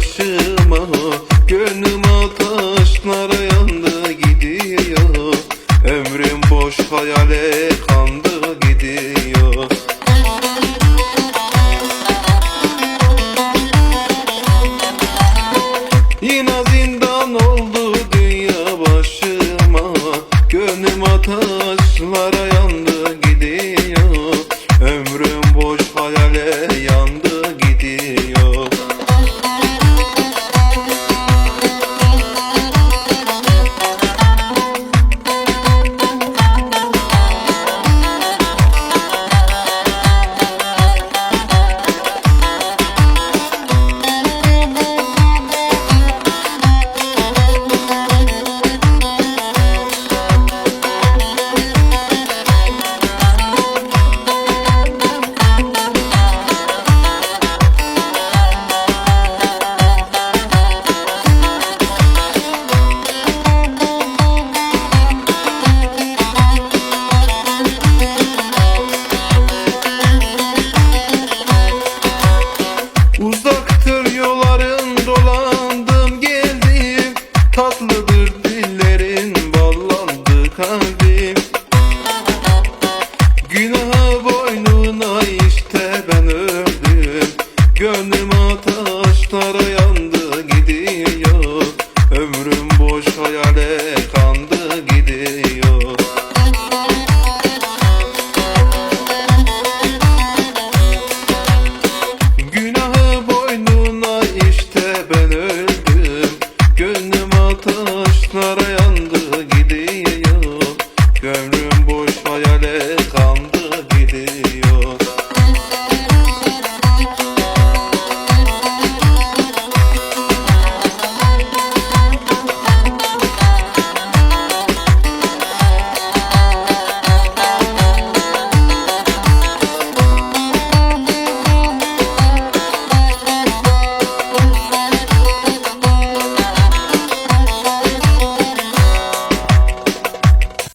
başıma Gönlüm ataşlara yandı gidiyor. Ömrüm boş hayale tatlı